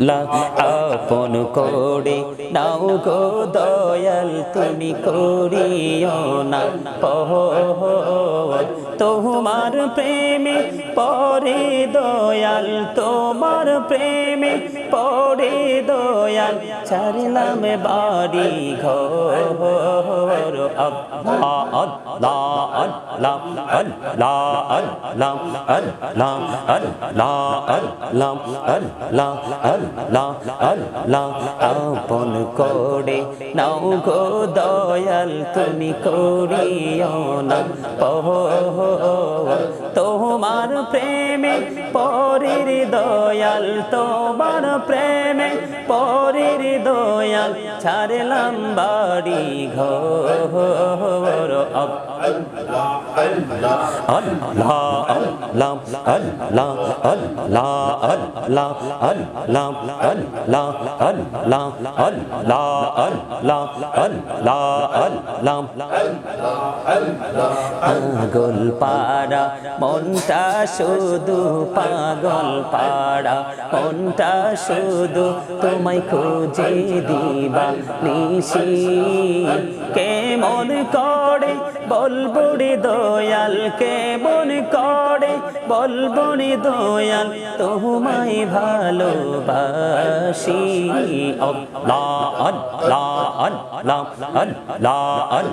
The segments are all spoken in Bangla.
লা আপন করে নাও গো দয়াল তুমি করিও না। পহ তোমার প্রেমে পরে দয়াল, তোমার প্রেমে পরে দয়াল। ছাড়লাম বাড়ি ঘর। আপন করে নাও গো দয়াল, তুমি করিও না। পহ তোমার প্রেমে পরির দয়াল তোমার প্রেমে পরের দয়াল ছাড়ে লাম্বাড়ি ঘর। পাগল পাড়া মনটা শুধু পাগল পাড়া মনটা শুধু তোমায় খুঁজে দিবা নিশি কেমন করে বলব রে দয়াল কেমন করে বলব রে দয়াল তোমায় ভালোবাসি আল্লাহ আল্লাহ আল্লাহ আল্লাহ আল্লাহ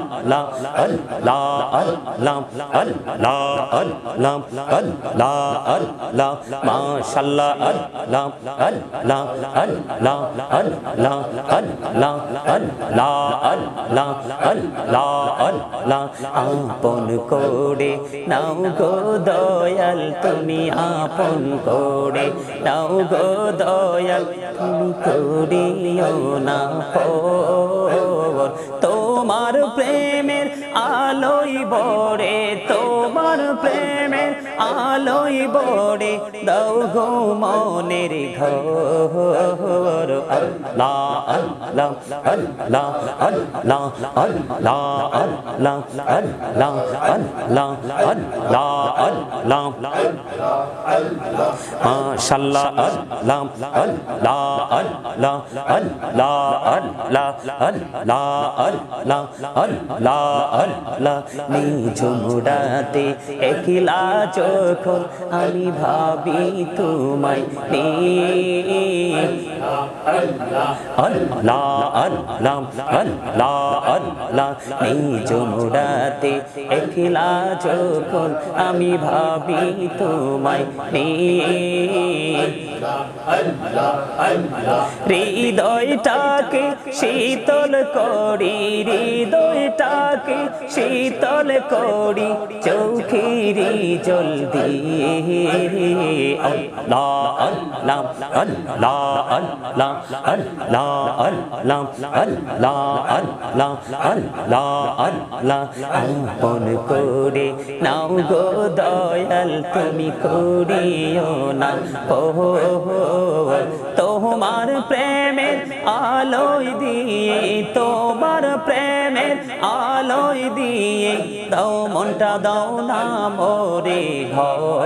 আল্লাহ আল্লাহ আল্লাহ আল্লাহ আল্লাহ আল্লাহ আপন করে নাও গো দয়াল তুমি আপন করে নাও গো দয়াল তুমি করিও না পর তোমার প্রেমের আলোই বড়ে তোমার প্রেমের আলোই বড়ে দাও গো মনের ঘর আল্লাহ আল্লাহ আল্লাহ যখন আমি ভাবি তোমায় নে আল্লাহ আল্লাহ যখন আমি ভাবি তোমায় হৃদয়টাকে শীতল করি হৃদয়টাকে শীতল করি চৌখিরি জল দিয়ে করে নাও গো দয়াল তুমি করিও না তোমার প্রেমের آلو دی تو بر آلو موری ہوا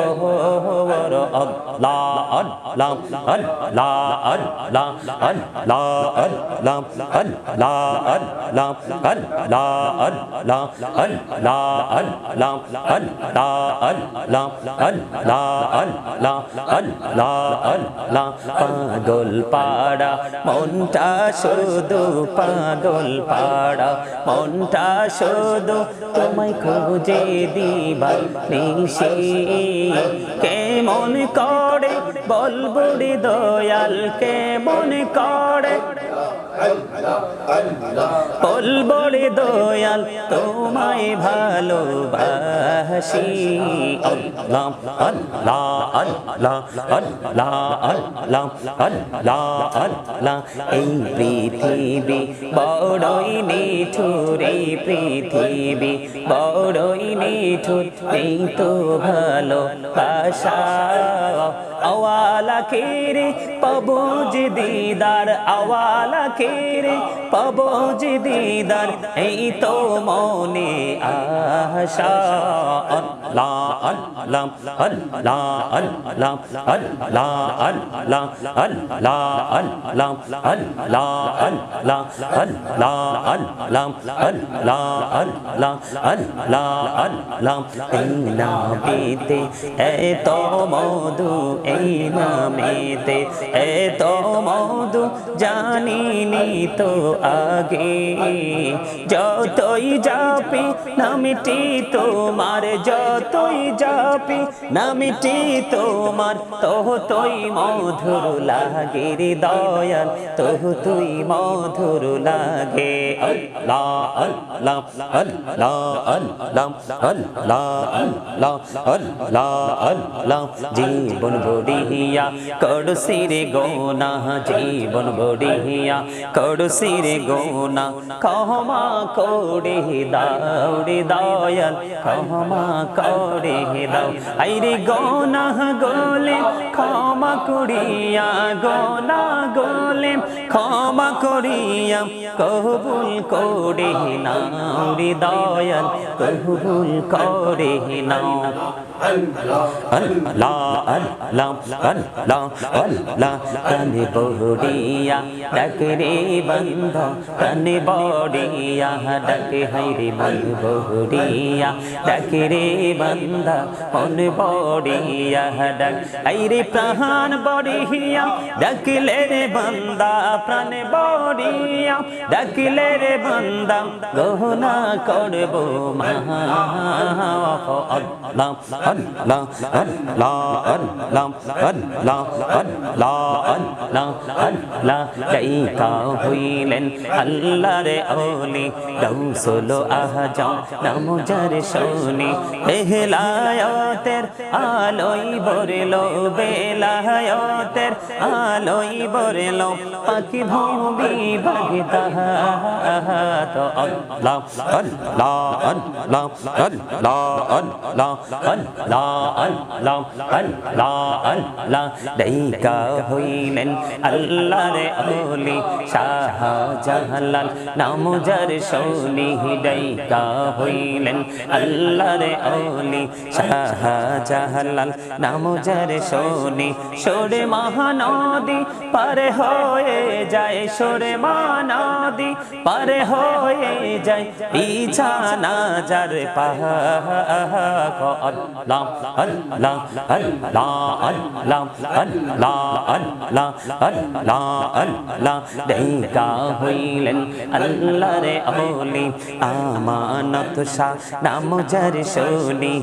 মনটা শুধু পাগল পাড়া, মনটা শুধু তোমায় খুঁজে দিবার নিশি। কেমন করে বলবুড়ি দয়াল, কেমন করে বলব রে দয়াল, তোমায় ভালোবাসি। আল্লাহ এই পৃথিবী বড়ই নিঠুর, এই পৃথিবী বড়ই নিঠুর, এই তো ভালো ভাষা আওয়ালা খেরে পাবো যে দিদার আওয়ালা খেরে পাবো যে দিদার এই তো মনে আশা। লা আল লাম, আল লা আল লাম, আল লা আল লাম, আল লা আল লাম, আল লা আল লাম, আল লা আল লাম, আল লা আল লাম, আল লা আল লাম। এই নামেতে এত মধু এই নামেতে এত মধু, জানিনি তো আগে। যতই যাবে নামটি তোমার জয় যতই যাপি নামটি তোমার, তোহ তুই মধুর লাগে রে দয়াল, তোহ তুই মধুর লাগে। আল্লাহ আল্লাহ আল্লাহ আল্লাহ আল্লাহ আল্লাহ আল্লাহ। আল্লাহ জীবন বড়িয়া করসিরে গোনা, জীবন বড়িয়া করসিরে গোনা। ক্ষমা করে দাউরে দয়াল ক্ষমা করে দাও আইরে গোনা গোলে ক্ষমা করিয়া গোনা গোলে ক্ষমা করিয়া কবুল করে নাও রে দয়াল কবুল করে নাও আল্লাহ আল্লাহ আল্লাহ আল্লাহ কানে বড়িয়া ডাকে রে বন্ধ কানে বড়িয়া ডাকে হাইরে মন বড়িয়া ডাকে রে বন্ধ মন বড়িয়া ডাক হাইরে প্রাণ বড়িয়া ডাকলে রে বান্দা, প্রাণে বড়িয়া, ডাকিলে রে বান্দা, গহনা করব হইলেন আল্লাহ রে অলি দৌ সোলো আহ যাও নাম যার শনি। এহলায়তের আলোই বরলো বেলায়তের আলোই বরলো পাখি ভূমি তো আল্লাহ আল্লাহ আল্লাহ আল্লাহ আল্লাহ আল্লাহ আল্লাহ আল্লাহ আল্লাহ। দাইকা হইলেন আল্লাহর ওলি শাহ জাহালাল নাম যার শোনি দাইকা হইলেন আল্লাহর ওলি শাহ জাহালাল নাম যার শোনি সরে মহানদী পারে হয়ে হয়ে যায় সরে মানাদি, পারে হয়ে যায় বিছানা যার হইলেন আল্লাহ অলি, আমানত শাহ নাম যার শোনি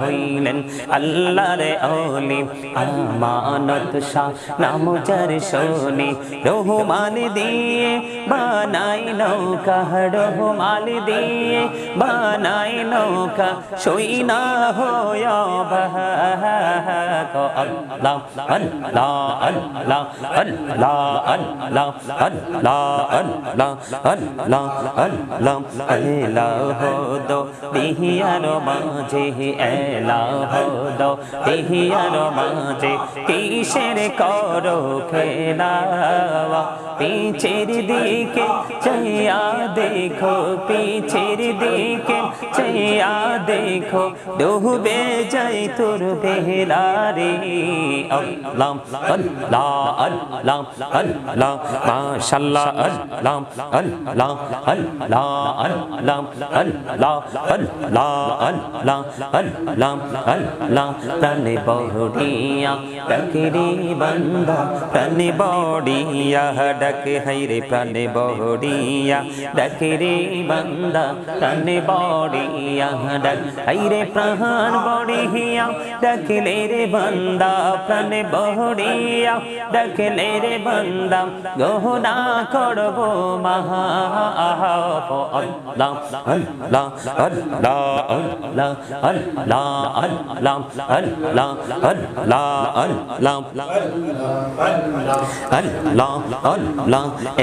হইলেন অলি, আমানত শাহ নাম যার রহমান দিয়ে বানাই নৌকা রহমান দিয়ে বানাই নৌকা, সই না হয় আল্লাহ আল্লাহ আল্লাহ আল্লাহ আল্লাহ আল্লাহ আল্লাহ আল্লাহ আল্লাহ দিহিয়ার মাঝে কিসের করো দেওয়া পিছের দিকে চাইয়া দেখো, পিছের দিকে চাইয়া দেখো। ডুবে যাই তোর বেহলারে আল্লাহ আল্লাহ আল্লাহ ডাকরি বন্ধা প্রাণে বড়িয়া ডাকে হাইরে প্রাণে বড়িয়া ডাকরি বন্ধা প্রাণে বড়িয়া ডাক হাইরে প্রাণ বড়িয়া ডাকলে রে বন্দা প্রাণে বড়িয়া ডাকলে রে বন্দা গহনা করব মহা। আল্লাহ আল্লাহ আল্লাহ আল্লাহ আল্লাহ। আল্লাহ আল্লাহ আল্লাহ। আল্লাহ আল্লাহ আল্লাহ।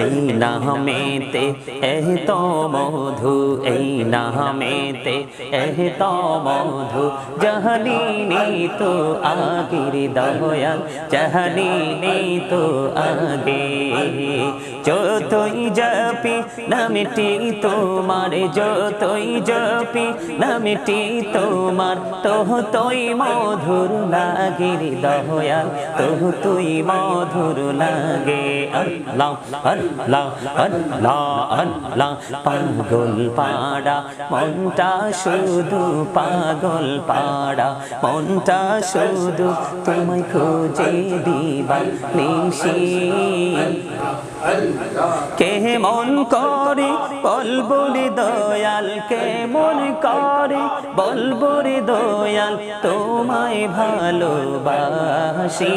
এই নামেতে এহ তো মধু এই নামেতে এহ তো মধু জাহানি তো আগির দয়াল জাহানি তো আগে। যতই জপি নামটি তোমার যতই জপি নামটি তোমার তোহ তুই মধুর লাগে দয়াল তোহ তুই মধুর লাগে আল্লাহ। আল্লাহ আল্লাহ আল্লাহ পাগল পাড়া মনটা শুধু পাগল পাড়া মনটা শুধু তোমায় খুঁজে দিবা নিশি কে মন করে বলব রে দয়াল কে মন করে বলব রে দয়াল তোমায় ভালোবাসি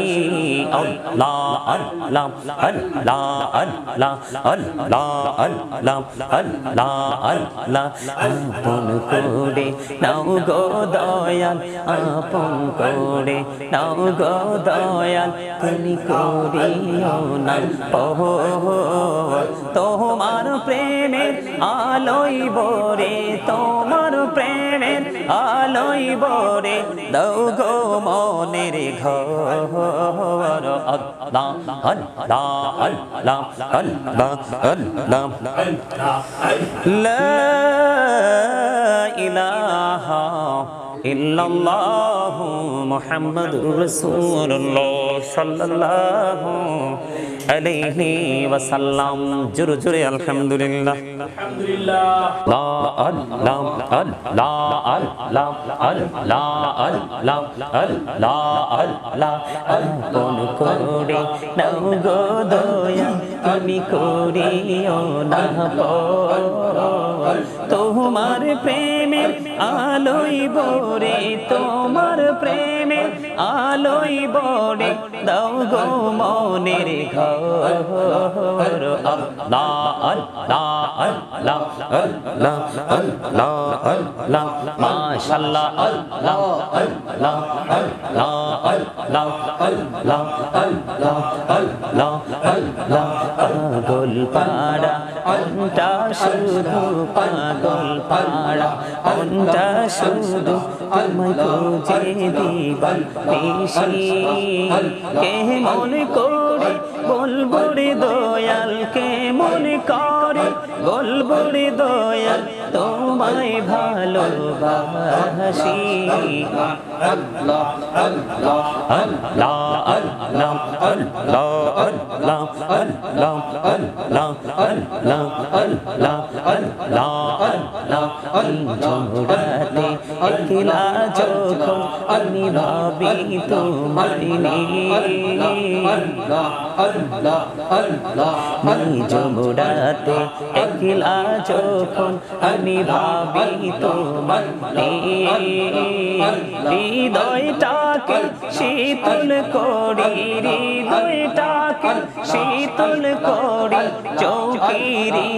আপন করে নাও গো দয়াল আপন করে নাও গো দয়াল তুমি করিও না পহ তোমার প্রেমের আলোই বরে তোমার প্রেমের আলোই বরে দৌ গো মনের ঘর। আল্লাহ আল্লাহ আল্লাহ আল্লাহ আলাইহি ওয়াসাল্লাম জোরে জোরে আলহামদুলিল্লাহ লা আল লাম আল লা আল লাম আল লা আল লাম আল লা আল লা আল কোন করে নাও গো দয়া প্রেমের আলোই বরে তোমার প্রেমের আলোই বরে দাও গো মনের ঘর আল্লাহ আল্লাহ আল্লাহ আল্লাহ আল্লাহ আল্লাহ মাশাআল্লাহ আল্লাহ আল্লাহ আল্লাহ আল্লাহ পাগল পাড়া অনটা শুধু তোমায় খুঁজে দিবার বেশি। কে মনে করে বলব রে দয়াল, কে মনে করে বলব রে দয়াল তোমায় ভালোবাসি আল্লাহ আল্লাহ আল্লাহ আল্লাহ আল্লাহ আল্লাহ আল্লাহ আল্লাহ আল্লাহ আল্লাহ আল্লাহ একলা যখন আমি ভাবি তোমায় নিয়ে জমরাতে একলা যখন আমি ভাবি তোমার হৃদয়টাকে শীতল করি হৃদয়টাকে শীতল করি চৌকিরি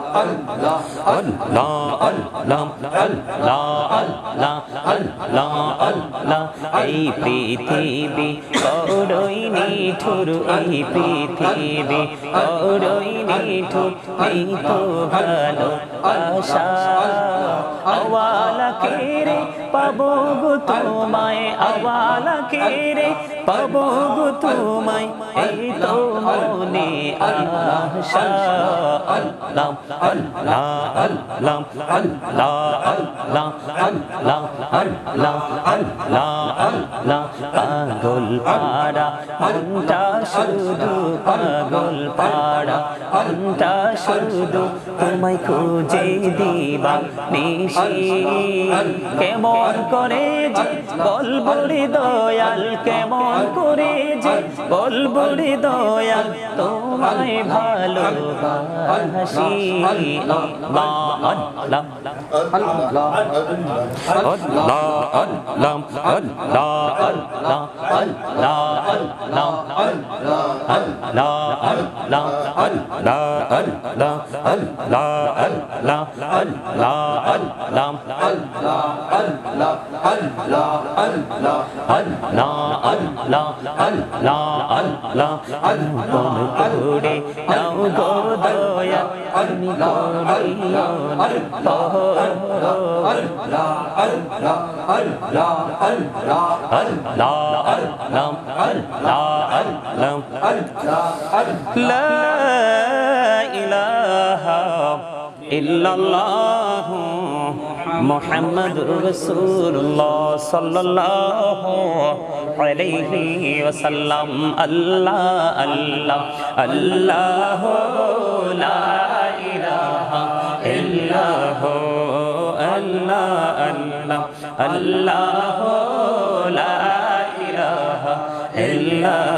জলদি এই পৃথিবী করই নিঠুর এই পৃথিবী করই নিঠুর এই তো ভালো আশা আওয়ালা কেরে পাবো গো তোমায় আওয়ালা কেরে পাবো তোমায় এই তো মনে পাগল পাড়া মনটা শুধু পাগল পাড়া মনটা শুধু তোমায় খুঁজে দিবা কেমন করে যে বলবুড়ি দয়াল কেমন করে যে বলবুড়ি দয়াল তোমায় ভালোবাসি আল্লাহ আল্লাহ আল্লাহ আল্লাহ আল্লাহ আল্লাহ আল্লাহ আল্লাহ আল্লাহ আল্লাহ আল্লাহ আল্লাহ আল্লাহ আল্লাহ আল্লাহ আল্লাহ আল্লাহ আল্লাহ আল্লাহ আল্লাহ আল্লাহ কোন করে নাও গো দয়া তুমি করিও আল্লাহ আল্লাহ আল্লাহ আল্লাহ লা ইলাহা ইল্লাল্লাহ মুহাম্মাদুর রাসূলুল্লাহ সাল্লাল্লাহু আলাইহি ওয়াসাল্লাম। আল্লাহ আল্লাহ আল্লাহ লা ইলাহা ইল্লাহ, আল্লাহ আল্লাহ আল্লাহ লা ইলাহা ইল্লাহ।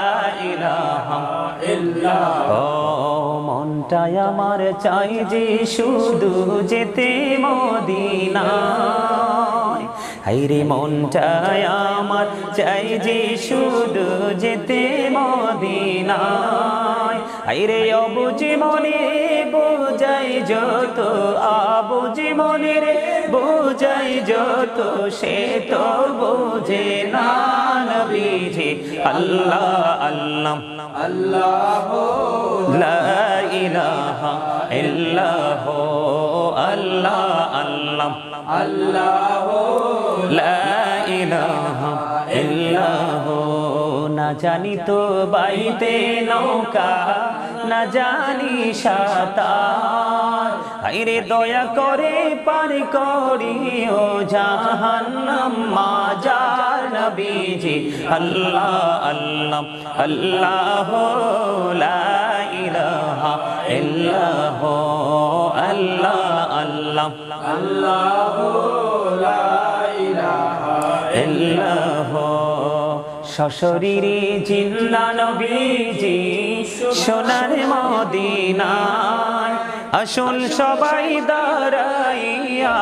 মনটাই আমার চাই যে শুধু যেতে মদিনা হাইরে মনটাই আমার চাই যে শুধু যেতে মদিনায়। হাইরে অবুঝি মনে বোঝাই যত আবুঝি মনে রে বোঝাই যত, সে তো বোঝে না নবীজি। আল্লাহ আল্লাহ। আল্লাহ লা ইলাহা ইল্লাহ আল্লাহ আল্লাহ আল্লাহ। লা ইলাহা ইল্লাহ। না জানি তো বাইতে নৌকা না জানি সাঁতার। হাইরে দয়া করে পার করিও জাহান্নাম মাজার নবীজি। আল্লাহ আল্লাহ আল্লাহ লা ইলাহা ইল্লাহ আল্লাহ আল্লাহ। আল্লাহ লা ইলাহা ইল্লাহ সশরীরে জিন্দা নবীজি, সোনার মদিনায়। আসুন সবাই দাঁড়াইয়া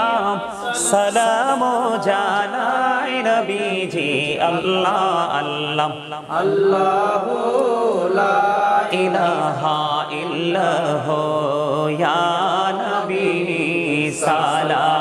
সালাম জানাই নবীজি, আল্লাহ আল্লাহ। আল্লাহ ইলাহা ইল্লাহ, ইয়া নবী, সালাম।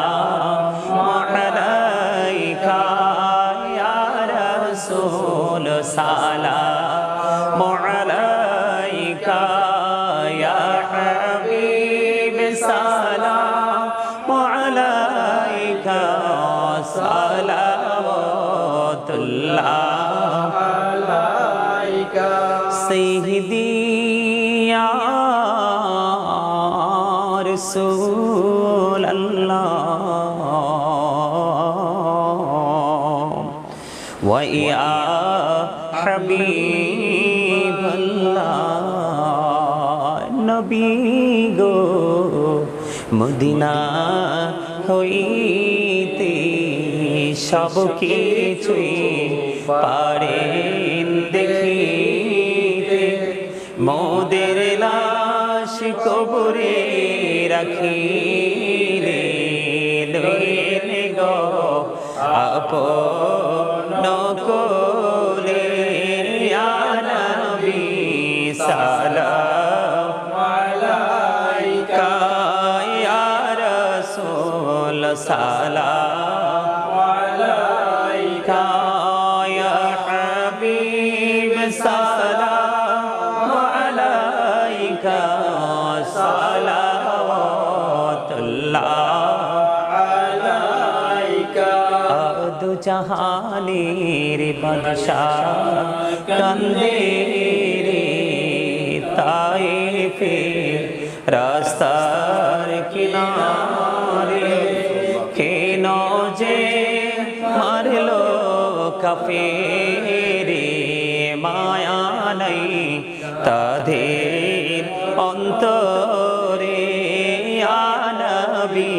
রাসূলাল্লাহ ويا حبيب الله নবী গো মদিনা হইতে সব কিছুই পারেন দেখিতে মোদের লাশ কবরে রাখিলে দইলে গো আপন কোলে আনবি সা জাহানের বাদশাহ, কান্দে রে তাইফে রাস্তার কিনারে, কেন যে মারলো কাফেরে মায়া নাই তাদের অন্তরে আনবী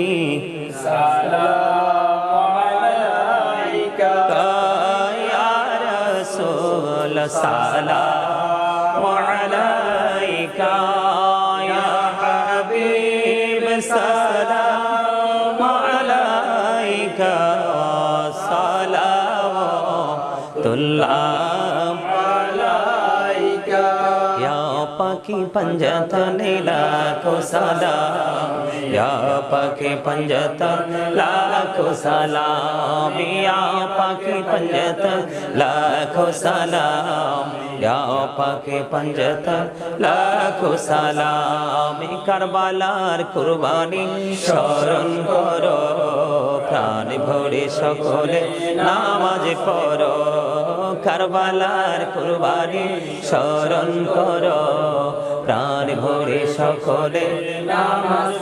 السلام عليك يا حبيب السلام عليك صلاة الله पाकी पंजतन लाखो सलाम या पाकी पंजतन लाखो सलाम या पाकी पंजतन लाखो सलाम या पाकी पंजतन लाखो সালাম কারবালার কুরবানি স্মরণ করো প্রাণ ভরে সকলে নামাজ পড়ো কারবালার কুরবানি স্মরণ করো প্রাণ ভরে সকলে নামাজ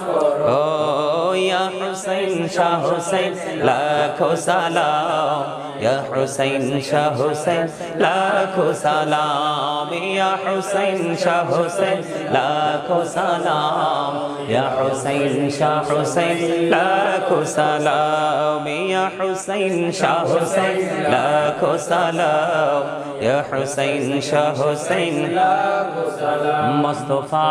হুসাইন শাহ হুসাইন, লাখো সালাম। ইয়া হুসাইন শাহ হুসাইন, লাখো সালাম। ইয়া হুসাইন শাহ হুসাইন, লাখো সালাম। ইয়া হুসাইন শাহ হুসাইন, লাখো সালাম। ইয়া হুসাইন শাহ হুসাইন, লাখো সালাম। ইয়া হুসাইন শাহ হুসাইন মুস্তফা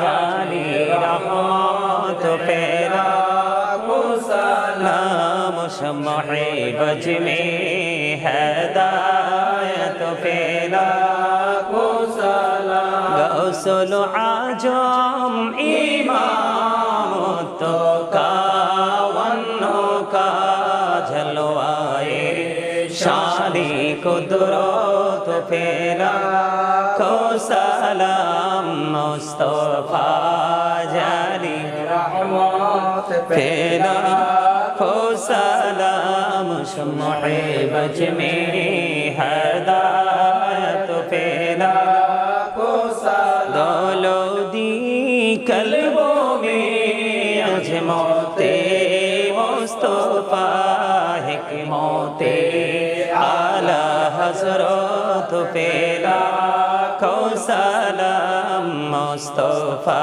জানি রহমত পেরা मुहिबज में हैदायत फेरा को सलाम गौसल आजम इमाम तो का वन्नों का झलवाए शादी कुदरत फेरा को सलाम मुस्तफा जारी रहमत फेरा شمع میں ہدایت پھیلا دولو دی قلبوں میں اج اجموت مصطفیٰ، حکمت اعلی حضرت پھیلا کو سلام مصطفیٰ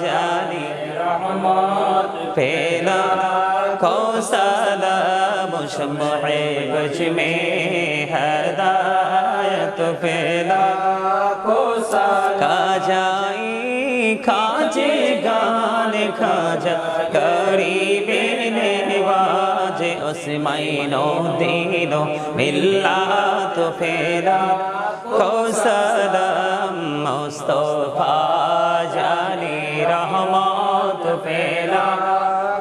جانی رحمت پھیلا کو سلام शमए बज में हदायत फैला को का जाई खाजे गान खाजा करीब निवाज उस मायनो दीनो मिला तो फेरा को सदम मुस्तफा जानी रहमत फैला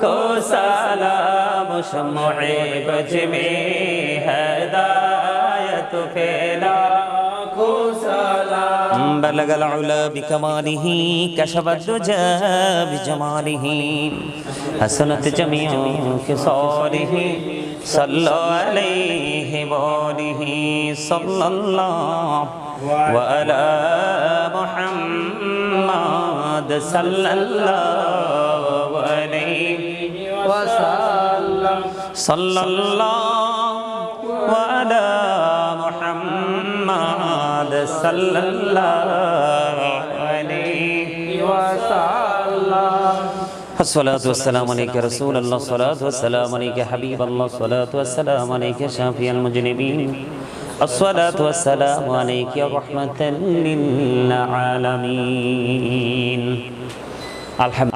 को सलाम شمع بجم هداية فيلا بلغ العلا بكماله كشف الدجى بجماله حسنت جميع خصاله صلى عليه وآله صلى الله وعلى محمد صلى الله صلى الله وعلى محمد صلى الله عليه الصلاة والسلام عليك رسول الله الصلاة والسلام عليك حبيب الله الصلاة والسلام عليك شافي المجنبين. الصلاة والسلام عليك يا رحمة للعالمين. الحمد